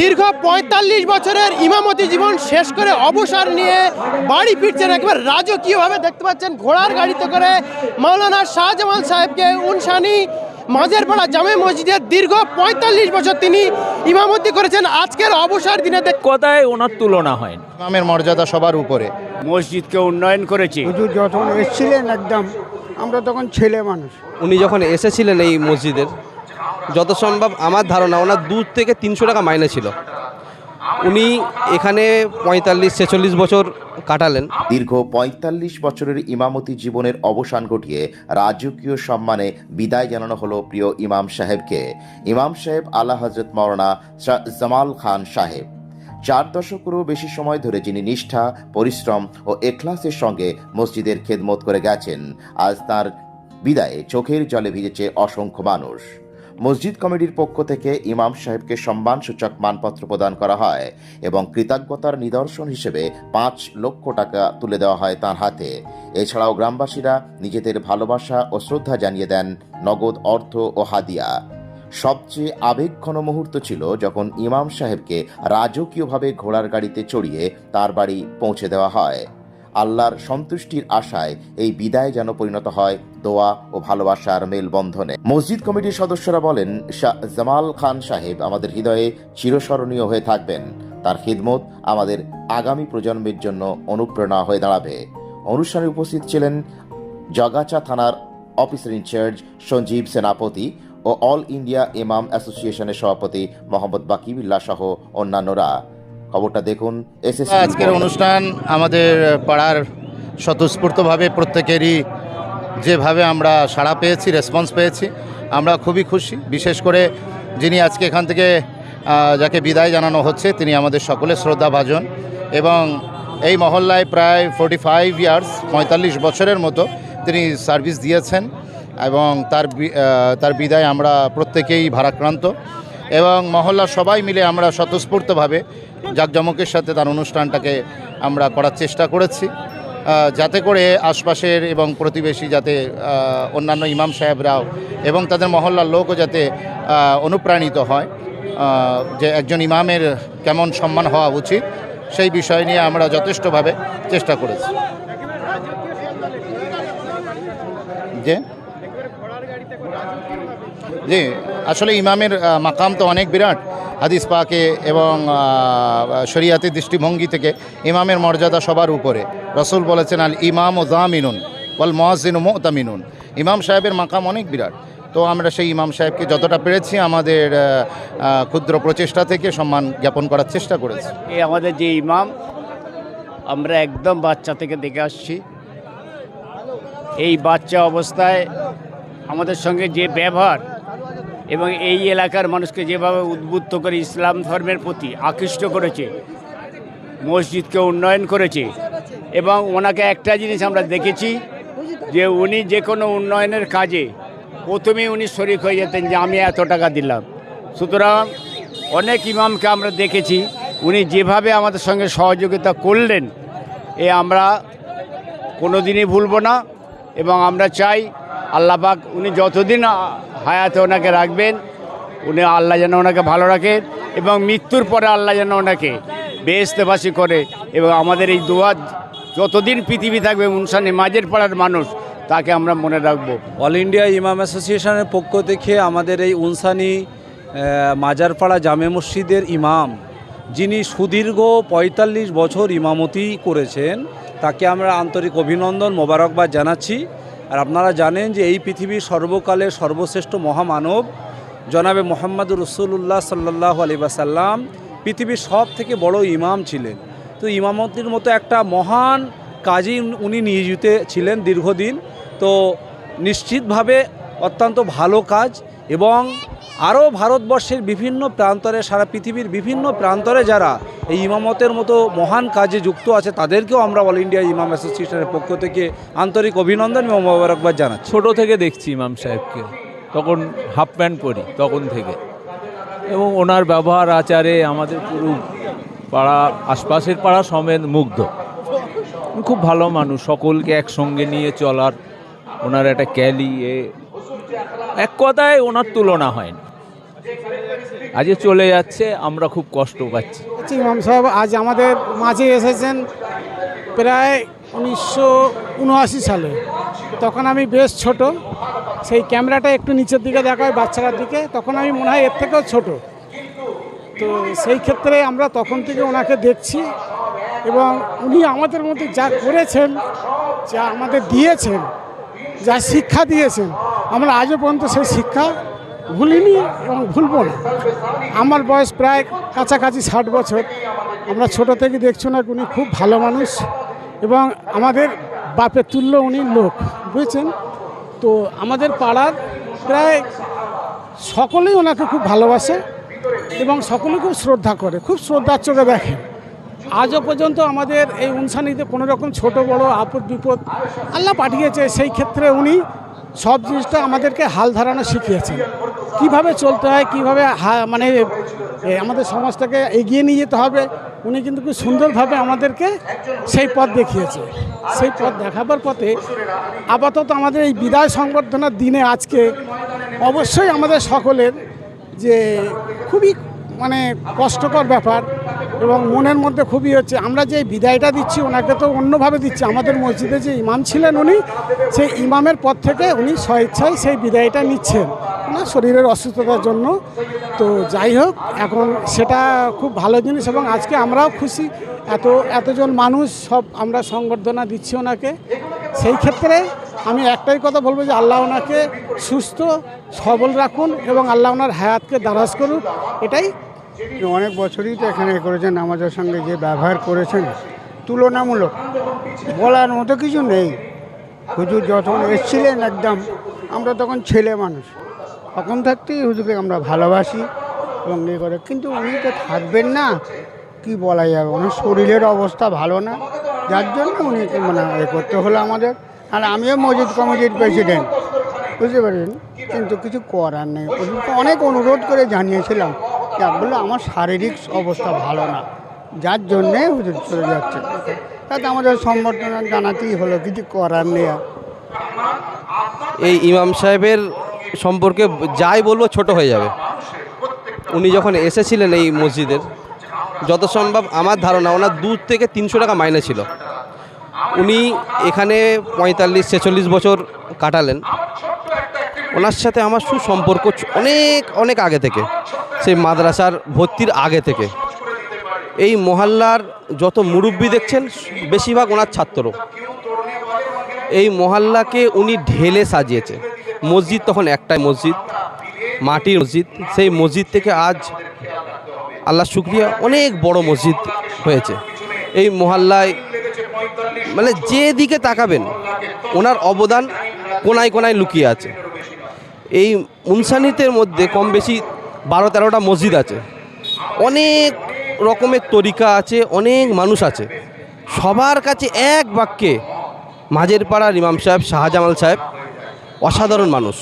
দীর্ঘ পঁয়তাল্লিশ বছরের ইমামতি জীবন শেষ করে অবসর নিয়ে বাড়ি ফিরছেন একবার রাজকীয়ভাবে দেখতে পাচ্ছেন ঘোড়ার গাড়িতে করে মাওলানা শাহজামাল সাহেবকে উনসানি মাঝের পাড়া জামে মসজিদের দীর্ঘ পঁয়তাল্লিশ বছর তিনি ইমামতি করেছেন। আজকের অবসর দিনে কথায় ওনার তুলনা হয় ইমামের মর্যাদা সবার উপরে। মসজিদকে উন্নয়ন করেছে। হুজুর যখন এসেছিলেন একদম আমরা তখন ছেলে মানুষ। উনি যখন এসেছিলেন এই মসজিদের যত সম্ভব আমার ধারণা, ওনার দু থেকে তিনশো টাকা মাইনে ছিল। উনি এখানে পঁয়তাল্লিশ, ছেচল্লিশ বছর কাটালেন। দীর্ঘ পঁয়তাল্লিশ বছরের ইমামতি জীবনের অবসান ঘটিয়ে রাজকীয় সম্মানে বিদায় জানানো হলো প্রিয় ইমাম সাহেবকে। ইমাম সাহেব আলা হজরত মৌলানা জামাল খান সাহেব। চার দশকেরও বেশি সময় ধরে যিনি নিষ্ঠা, পরিশ্রম ও এখলাসের সঙ্গে মসজিদের খেদমত করে গেছেন, আজ তার বিদায়ে চোখের জলে ভিজেছে অসংখ্য মানুষ। মসজিদ কমিটির পক্ষ থেকে ইমাম সাহেবকে সম্মানসূচক মানপত্র প্রদান করা হয় এবং কৃতজ্ঞতার নিদর্শন হিসেবে পাঁচ লক্ষ টাকা তুলে দেওয়া হয় তার হাতে। এছাড়াও গ্রামবাসীরা নিজেদের ভালোবাসা ও শ্রদ্ধা জানিয়ে দেন নগদ অর্থ ও হাদিয়া। সবচেয়ে আবেগঘন মুহূর্ত ছিল যখন ইমাম সাহেবকে রাজকীয়ভাবে ঘোড়ার গাড়িতে চড়িয়ে তার বাড়ি পৌঁছে দেওয়া হয়। আল্লাহর সন্তুষ্টির আশায় এই বিদায় যেন পরিণত হয় দোয়া ও ভালোবাসার মেলবন্ধনে। মসজিদ কমিটির সদস্যরা বলেন জামাল খান সাহেব আমাদের হৃদয়ে চিরস্মরণীয় হয়ে থাকবেন। তার খিদমত আমাদের আগামী প্রজন্মের জন্য অনুপ্রেরণা হয়ে দাঁড়াবে। অনুষ্ঠানে উপস্থিত ছিলেন জগাচা থানার অফিসার ইনচার্জ সঞ্জীব সেনাপতি ও অল ইন্ডিয়া ইমাম অ্যাসোসিয়েশনের সভাপতি মোহাম্মদ বাকিবুল্লাহ সহ অন্যান্যরা। খবরটা দেখুন আজকের অনুষ্ঠান আমাদের পাড়ার স্বতঃস্ফূর্তভাবে প্রত্যেকেরই যেভাবে আমরা সাড়া পেয়েছি রেসপন্স পেয়েছি আমরা খুবই খুশি। বিশেষ করে যিনি আজকে এখান থেকে যাকে বিদায় জানানো হচ্ছে তিনি আমাদের সকলের শ্রদ্ধাভাজন এবং এই মহল্লায় প্রায় ফোর্টি ফাইভ ইয়ার্স পঁয়তাল্লিশ বছরের মতো তিনি সার্ভিস দিয়েছেন এবং তার তার বিদায় আমরা প্রত্যেকেই ভারাক্রান্ত এবং মহল্লা সবাই মিলে আমরা স্বতঃস্ফূর্তভাবে জাঁকজমকের সাথে তার অনুষ্ঠানটাকে আমরা করার চেষ্টা করেছি। যাতে করে আশপাশের এবং প্রতিবেশী যাতে অন্যান্য ইমাম সাহেবরাও এবং তাদের মহল্লার লোকও যাতে অনুপ্রাণিত হয় যে একজন ইমামের কেমন সম্মান হওয়া উচিত, সেই বিষয় নিয়ে আমরা যথেষ্টভাবে চেষ্টা করেছি। যে? জি আসলে ইমামের মাকাম তো অনেক বিরাট হাদিস পাকে এবং আহ, শরিয়াতের দৃষ্টিভঙ্গি থেকে ইমামের মর্যাদা সবার উপরে। রসুল বলেছেন আল ইমাম ও জামিনুন বল মহাজিন ও মোতামিনুন। ইমাম সাহেবের মাকাম অনেক বিরাট। তো আমরা সেই ইমাম সাহেবকে যতটা পেরেছি আমাদের ক্ষুদ্র প্রচেষ্টা থেকে সম্মান জ্ঞাপন করার চেষ্টা করেছি। এই আমাদের যে ইমাম আমরা একদম বাচ্চা থেকে দেখে আসছি। এই বাচ্চা অবস্থায় আমাদের সঙ্গে যে ব্যবহার এবং এই এলাকার মানুষকে যেভাবে উদ্বুদ্ধ করে ইসলাম ধর্মের প্রতি আকৃষ্ট করেছে, মসজিদকে উন্নয়ন করেছে এবং ওনাকে একটা জিনিস আমরা দেখেছি যে উনি যে কোনো উন্নয়নের কাজে প্রথমেই উনি শরিক হয়ে যেতেন যে আমি এত টাকা দিলাম। সুতরাং অনেক ইমামকে আমরা দেখেছি, উনি যেভাবে আমাদের সঙ্গে সহযোগিতা করলেন, এ আমরা কোনো দিনই ভুলব না এবং আমরা চাই আল্লাহ পাক উনি যতদিন হায়াতে ওনাকে রাখবেন, উনি আল্লাহ যেন ওনাকে ভালো রাখেন এবং মৃত্যুর পরে আল্লাহ যেন ওনাকে বেহেস্তেবাসী করে এবং আমাদের এই দোয়া যতদিন পৃথিবী থাকবে, মুনসানি মাঝের পাড়ার মানুষ, তাকে আমরা মনে রাখব। অল ইন্ডিয়া ইমাম অ্যাসোসিয়েশনের পক্ষ থেকে আমাদের এই উনসানি মাজারপাড়া জামে মসজিদের ইমাম, যিনি সুদীর্ঘ পঁয়তাল্লিশ বছর ইমামতি করেছেন, তাকে আমরা আন্তরিক অভিনন্দন, মোবারকবাদ জানাচ্ছি। আর আপনারা জানেন যে এই পৃথিবীর সর্বকালে সর্বশ্রেষ্ঠ মহামানব জনাবে মোহাম্মদ রসুল্লাহ সাল্লাহ আলী বাসাল্লাম পৃথিবীর সব থেকে বড় ইমাম ছিলেন। তো ইমামতির মতো একটা মহান কাজই উনি নিয়োজিত ছিলেন দীর্ঘদিন। তো নিশ্চিতভাবে অত্যন্ত ভালো কাজ এবং আরও ভারতবর্ষের বিভিন্ন প্রান্তরে, সারা পৃথিবীর বিভিন্ন প্রান্তরে যারা এই ইমামতের মতো মহান কাজে যুক্ত আছে, তাদেরকেও আমরা অল ইন্ডিয়া ইমাম অ্যাসোসিয়েশনের পক্ষ থেকে আন্তরিক অভিনন্দন এবং মোবারকবাদ জানাচ্ছি। ছোট থেকে দেখছি ইমাম সাহেবকে, তখন হাফ প্যান্ট পরি, তখন থেকে। এবং ওনার ব্যবহার আচারে আমাদের পুরো পাড়া, আশপাশের পাড়া সমেত মুগ্ধ। খুব ভালো মানুষ, সকলকে একসঙ্গে নিয়ে চলার, ওনার একটা ক্যালি, এ এক কথায় ওনার তুলনা হয় না আজকে চলে যাচ্ছে, আমরা খুব কষ্ট পাচ্ছি। ইমাম সাহেব, আজ আমাদের মাঝে এসেছেন প্রায় উনিশশো উনআশি সালে। তখন আমি বেশ ছোট, সেই ক্যামেরাটা একটু নিচের দিকে দেখায় বাচ্চাটার দিকে, তখন আমি মনে হয় এর থেকেও ছোট। তো সেই ক্ষেত্রে আমরা তখন থেকে ওনাকে দেখছি এবং উনি আমাদের মধ্যে যা করেছেন, যা আমাদের দিয়েছেন, যা শিক্ষা দিয়েছেন, আমরা আজও পর্যন্ত সেই শিক্ষা ভুলিনি এবং ভুলব না। আমার বয়স প্রায় কাছাকাছি ষাট বছর। আমরা ছোট থেকে দেখছ না উনি খুব ভালো মানুষ এবং আমাদের বাপের তুল্য উনি লোক, বুঝেছেন? তো আমাদের পাড়ার প্রায় সকলেই ওনাকে খুব ভালোবাসে এবং সকলে খুব শ্রদ্ধা করে, খুব শ্রদ্ধার চোখে দেখে। আজও পর্যন্ত আমাদের এই অনুষ্ঠানিতে কোনো রকম ছোট, বড় আপদ বিপদ আল্লাহ পাঠিয়েছে, সেই ক্ষেত্রে উনি সব জিনিসটা আমাদেরকে হাল ধারানো শিখিয়েছেন। কীভাবে চলতে হয়, কীভাবে মানে আমাদের সমাজটাকে এগিয়ে নিয়ে যেতে হবে, উনি কিন্তু খুব সুন্দরভাবে আমাদেরকে সেই পথ দেখিয়েছে। সেই পথ দেখাবার পথে আপাতত আমাদের এই বিদায় সংবর্ধনার দিনে আজকে অবশ্যই আমাদের সকলের যে খুবই মানে কষ্টকর ব্যাপার এবং মনের মধ্যে খুবই হচ্ছে, আমরা যে বিদায়টা দিচ্ছি, ওনাকে তো অন্যভাবে দিচ্ছি। আমাদের মসজিদে যে ইমাম ছিলেন উনি, সেই ইমামের পদ থেকে উনি স্বেচ্ছায় সেই বিদায়টা নিচ্ছেন। ওনার শরীরের অসুস্থতার জন্য। তো যাই হোক, এখন সেটা খুব ভালো জিনিস এবং আজকে আমরাও খুশি। এত, এতজন মানুষ সব আমরা সংবর্ধনা দিচ্ছি ওনাকে। সেই ক্ষেত্রে আমি একটাই কথা বলব যে আল্লাহ ওনাকে সুস্থ, সবল রাখুন এবং আল্লাহ ওনার হায়াতকে দারাজ করুন এটাই। অনেক বছরই তো এখানে করেছেন আমাদের সঙ্গে যে ব্যবহার করেছেন, তুলনামূলক। বলার মতো কিছু নেই। হুজুর যখন এসছিলেন একদম, আমরা তখন ছেলে মানুষ। তখন থাকতেই হুজুরকে আমরা ভালোবাসি এবং ইয়ে করে। কিন্তু উনি তো থাকবেন না, কি বলা যাবে? ওনার শরীরের অবস্থা ভালো না। যার জন্য উনি মানে এ করতে হলো আমাদের। আর আমিও মসজিদ কমিটির প্রেসিডেন্ট, বুঝতে পারছেন কিন্তু কিছু করার নেই। হুজুরকে অনেক অনুরোধ করে জানিয়েছিলাম যে বলল আমার শারীরিক অবস্থা ভালো না। যার জন্যে হুজুর চলে যাচ্ছে। তাতে আমাদের সম্বর্ধনা জানাতেই হলো, কিছু করার নেই এই ইমাম সাহেবের সম্পর্কে যাই বলব ছোট হয়ে যাবে। উনি যখন এসেছিলেন এই মসজিদের, যত সম্ভব আমার ধারণা ওনার দু থেকে তিনশো টাকা মাইনে ছিল। উনি এখানে পঁয়তাল্লিশ, ছেচল্লিশ বছর কাটালেন। ওনার সাথে আমার সুসম্পর্ক অনেক অনেক আগে থেকে, সেই মাদ্রাসার ভর্তির আগে থেকে। এই মহল্লার যত মুরব্বি দেখছেন, বেশিরভাগ ওনার ছাত্র এই মহল্লাকে উনি ঢেলে সাজিয়েছে। মসজিদ তখন একটাই মসজিদ, মাটির মসজিদ। সেই মসজিদ থেকে আজ আল্লাহ শুক্রিয়া, অনেক বড় মসজিদ হয়েছে। এই মহল্লায় মানে যে দিকে তাকাবেন, ওনার অবদান কোনায় কোনায় লুকিয়ে আছে। এই উনসানিতের মধ্যে কম বেশি বারো তেরোটা মসজিদ আছে। অনেক রকমের তরিকা আছে, অনেক মানুষ আছে। সবার কাছে এক বাক্যে মাঝের পাড়ার ইমাম সাহেব, শাহজামাল সাহেব অসাধারণ মানুষ।